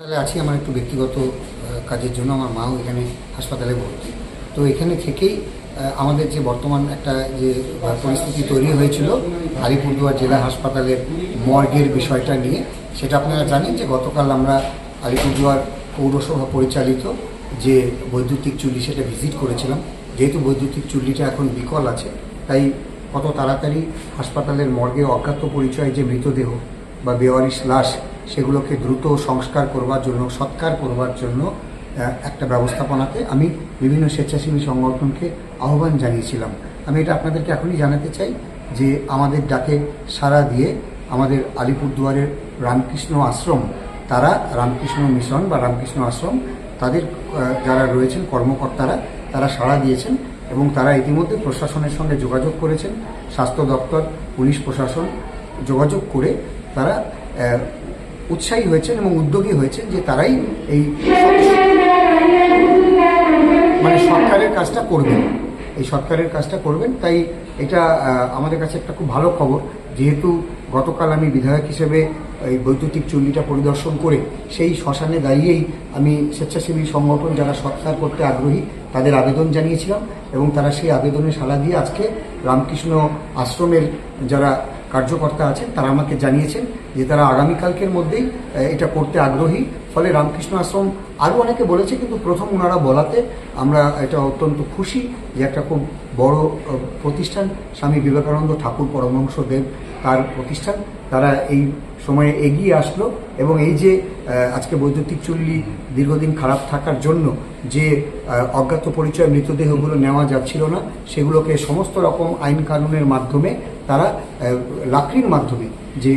হাসপাতালে আছি, আমার একটু ব্যক্তিগত কাজের জন্য, আমার মাও এখানে হাসপাতালে ভর্তি। তো এখানে থেকেই আমাদের যে বর্তমান একটা যে পরিস্থিতি তৈরি হয়েছিল, আলিপুরদুয়ার জেলা হাসপাতালের মর্গের বিষয়টা নিয়ে, সেটা আপনারা জানেন যে গতকাল আমরা আলিপুরদুয়ার পৌরসভা পরিচালিত যে বৈদ্যুতিক চুল্লি সেটা ভিজিট করেছিলাম। যেহেতু বৈদ্যুতিক চুল্লিটা এখন বিকল আছে, তাই কত তাড়াতাড়ি হাসপাতালের মর্গে অজ্ঞাত পরিচয় যে মৃতদেহ বা বেওয়ারিশ লাশ সেগুলোকে দ্রুত সংস্কার করবার জন্য, সৎকার করবার জন্য একটা ব্যবস্থাপনাতে আমি বিভিন্ন স্বেচ্ছাসেবী সংগঠনকে আহ্বান জানিয়েছিলাম। আমি এটা আপনাদেরকে এখনই জানাতে চাই যে আমাদের ডাকে সাড়া দিয়ে আমাদের আলিপুরদুয়ারের রামকৃষ্ণ আশ্রম, তারা রামকৃষ্ণ মিশন বা রামকৃষ্ণ আশ্রম, তাদের যারা রয়েছেন কর্মকর্তারা, তারা সাড়া দিয়েছেন এবং তারা ইতিমধ্যে প্রশাসনের সঙ্গে যোগাযোগ করেছেন। স্বাস্থ্য দপ্তর, পুলিশ প্রশাসন যোগাযোগ করে তারা উৎসাহী হয়েছেন এবং উদ্যোগী হয়েছেন যে তারাই এই মানে সরকারের কাজটা করবেন। এই সরকারের কাজটা করবেন। তাই এটা আমাদের কাছে একটা খুব ভালো খবর। যেহেতু গতকাল আমি বিধায়ক হিসেবে এই বৈদ্যুতিক চুল্লিটা পরিদর্শন করে সেই শ্মশানে দাঁড়িয়েই আমি স্বেচ্ছাসেবী সংগঠন যারা সৎকার করতে আগ্রহী, তাদের আবেদন জানিয়েছিলাম এবং তারা সেই আবেদনে সাড়া দিয়ে আজকে রামকৃষ্ণ আশ্রমের যারা কার্যকর্তা আছেন, তারা আমাকে জানিয়েছেন যে তারা আগামীকালকের মধ্যেই এটা করতে আগ্রহী। ফলে রামকৃষ্ণ আশ্রম আরও অনেকে বলেছে, কিন্তু প্রথম ওনারা বলাতে আমরা এটা অত্যন্ত খুশি যে একটা খুব বড় প্রতিষ্ঠান, স্বামী বিবেকানন্দ ঠাকুর পরমহংস দেব তার প্রতিষ্ঠান, তারা এই সময়ে এগিয়ে আসলো এবং এই যে আজকে বৈদ্যুতিক চুল্লি দীর্ঘদিন খারাপ থাকার জন্য যে অজ্ঞাত পরিচয় মৃতদেহগুলো নেওয়া যাচ্ছিল না, সেগুলোকে সমস্ত রকম আইন কানুনের মাধ্যমে তারা লাকড়ির মাধ্যমে যে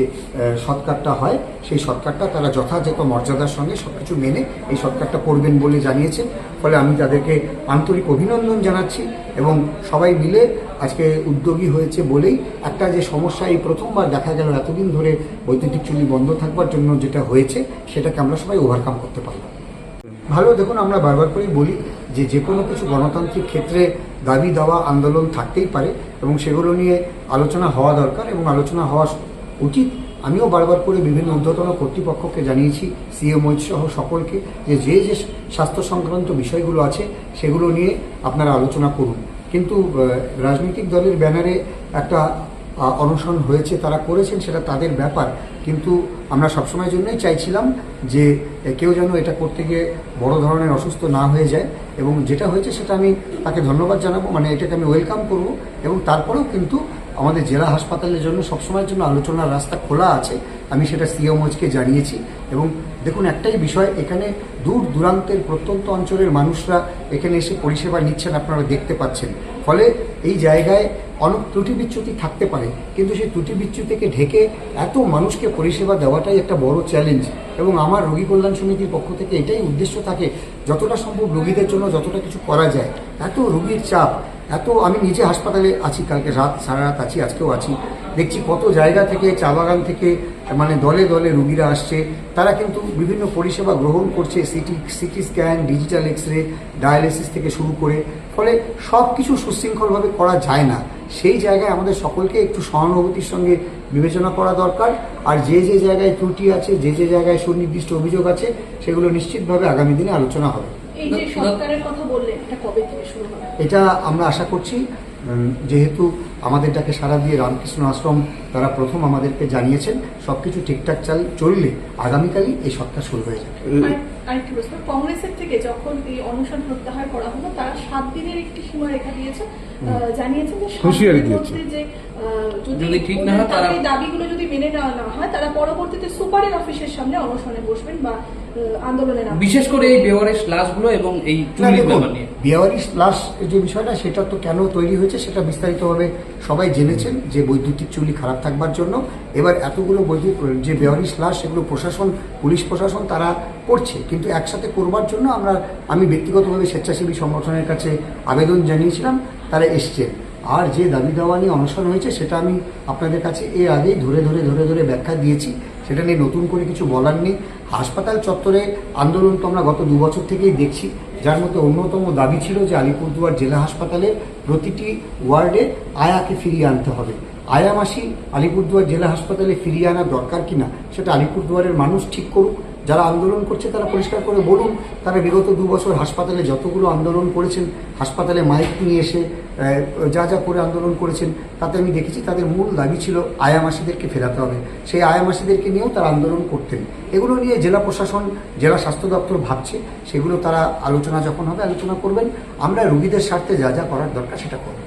সৎকারটা হয়, সেই সৎকারটা তারা যথাযথ মর্যাদার সঙ্গে সব কিছু মেনে এই সৎকারটা করবেন বলে জানিয়েছেন। ফলে আমি তাদেরকে আন্তরিক অভিনন্দন জানাচ্ছি এবং সবাই মিলে আজকে উদ্যোগী হয়েছে বলেই একটা যে সমস্যা এই প্রথমবার দেখা গেল এতদিন ধরে বৈদ্যুতিক চুল্লি বন্ধ থাকবার জন্য যেটা হয়েছে, সেটাকে আমরা সবাই ওভারকাম করতে পারলাম। ভালো, দেখুন, আমরা বারবার করেই বলি যে যে কোনো কিছু গণতান্ত্রিক ক্ষেত্রে দাবি দাওয়া আন্দোলন থাকতেই পারে এবং সেগুলো নিয়ে আলোচনা হওয়া দরকার এবং আলোচনা হওয়া উচিত। আমিও বারবার করে বিভিন্ন ঊর্ধ্বতন কর্তৃপক্ষকে জানিয়েছি সিএমওইচ সহ সকলকে যে যে যে স্বাস্থ্য সংক্রান্ত বিষয়গুলো আছে সেগুলো নিয়ে আপনারা আলোচনা করুন। কিন্তু রাজনৈতিক দলের ব্যানারে একটা অনশন হয়েছে, তারা করেছেন, সেটা তাদের ব্যাপার। কিন্তু আমরা সবসময়ের জন্যই চাইছিলাম যে কেউ যেন এটা করতে গিয়ে বড় ধরনের অসুস্থ না হয়ে যায়। এবং যেটা হয়েছে, সেটা আমি তাকে ধন্যবাদ জানাব। মানে এটাকে আমি ওয়েলকাম করব। এবং তারপরেও কিন্তু আমাদের জেলা হাসপাতালের জন্য সবসময়ের জন্য আলোচনার রাস্তা খোলা আছে, আমি সেটা সিএমওজকে জানিয়েছি। এবং দেখুন, একটাই বিষয়, এখানে দূর দূরান্তের প্রত্যন্ত অঞ্চলের মানুষরা এখানে এসে পরিষেবা নিচ্ছেন, আপনারা দেখতে পাচ্ছেন। ফলে এই জায়গায় অনেক ত্রুটি বিচ্যুতি থাকতে পারে, কিন্তু সেই ত্রুটি বিচ্যুতিকে ঢেকে এত মানুষকে পরিষেবা দেওয়াটাই একটা বড় চ্যালেঞ্জ এবং আমার রোগী কল্যাণ সমিতির পক্ষ থেকে এটাই উদ্দেশ্য থাকে, যতটা সম্ভব রোগীদের জন্য যতটা কিছু করা যায়। এত রোগীর চাপ, এত আমি নিজে হাসপাতালে আছি, কালকে রাত, সারা রাত আছি, আজকেও আছি। দেখছি কত জায়গা থেকে, চা বাগান থেকে মানে দলে দলে রুগীরা আসছে। তারা কিন্তু বিভিন্ন পরিষেবা গ্রহণ করছে, CT CT scan, digital X ray dialysis থেকে শুরু করে। ফলে সব কিছু সুশৃঙ্খলভাবে করা যায় না। সেই জায়গায় আমাদের সকলকে একটু সহানুভূতির সঙ্গে বিবেচনা করা দরকার। আর যে যে জায়গায় ত্রুটি আছে যে যে জায়গায় সুনির্দিষ্ট অভিযোগ আছে সেগুলো নিশ্চিতভাবে আগামী দিনে আলোচনা হবে। এটা আমরা আশা করছি যেহেতু আমাদের ডাকে সারা দিয়ে রামকৃষ্ণ আশ্রম তারা প্রথম আমাদেরকে জানিয়েছেন সব কিছু ঠিকঠাক চাল চললে আগামীকালই এই সপ্তাহ শুরু হয়ে যাবে। আরেকটি প্রশ্ন কংগ্রেসের থেকে যখন এই অনশন প্রত্যাহার করা হলো তারা সাত দিনের একটি সীমারেখা দিয়েছে জানিয়েছেন যে হুঁশিয়ারি দিয়েছে। যে যদি ঠিক না হয় তারা- দাবিগুলো যদি মেনে নেওয়া না হয় তারা পরবর্তীতে সুপারের অফিসের সামনে অনশনে বসবেন বা আন্দোলনে বিশেষ করে এই বেওয়ারের লাশগুলো এবং এই চুরির ব্যাপার নিয়ে। যে বিষয়টা সেটা তো কেন তৈরি হয়েছে সেটা বিস্তারিতভাবে সবাই জেনেছেন যে বৈদ্যুতিক চুলি খারাপ থাকবার জন্য। এবার এতগুলো বৈদ্যুতিক যে বেয়ারিশ স্লাস সেগুলো প্রশাসন, পুলিশ প্রশাসন তারা করছে। কিন্তু একসাথে করবার জন্য আমরা, আমি ব্যক্তিগতভাবে স্বেচ্ছাসেবী সংগঠনের কাছে আবেদন জানিয়েছিলাম, তারা এসছেন আর যে দাবি দাওয়া নিয়ে অনশন হয়েছে, সেটা আমি আপনাদের কাছে এর আগেই ধরে ধরে ধরে ধরে ব্যাখ্যা দিয়েছি। সেটা নিয়ে নতুন করে কিছু বলার নেই। হাসপাতাল চত্বরে আন্দোলন তো আমরা গত দু বছর থেকেই দেখছি। যার মধ্যে অন্যতম দাবি ছিল যে আলিপুরদুয়ার জেলা হাসপাতালে প্রতিটি ওয়ার্ডে আয়াকে ফিরিয়ে আনতে হবে। আয়া মাসি আলিপুরদুয়ার জেলা হাসপাতালে ফিরিয়ে আনা দরকার কিনা, সেটা আলিপুরদুয়ারের মানুষ ঠিক করুক। যারা আন্দোলন করছে তারা পরিষ্কার করে বলুন, তারা বিগত দু বছর হাসপাতালে যতগুলো আন্দোলন করেছেন, হাসপাতালে মাইক নিয়ে এসে যা যা করে আন্দোলন করেছেন, তাতে আমি দেখেছি তাদের মূল দাবি ছিল আয়ামাসিদেরকে ফেরাতে হবে। সেই আয়ামাসিদেরকে নিয়েও তারা আন্দোলন করতেন। এগুলো নিয়ে জেলা প্রশাসন, জেলা স্বাস্থ্য দপ্তর ভাবছে, সেগুলো তারা আলোচনা যখন হবে আলোচনা করবেন। আমরা রুগীদের স্বার্থে যা যা করার দরকার সেটা করব।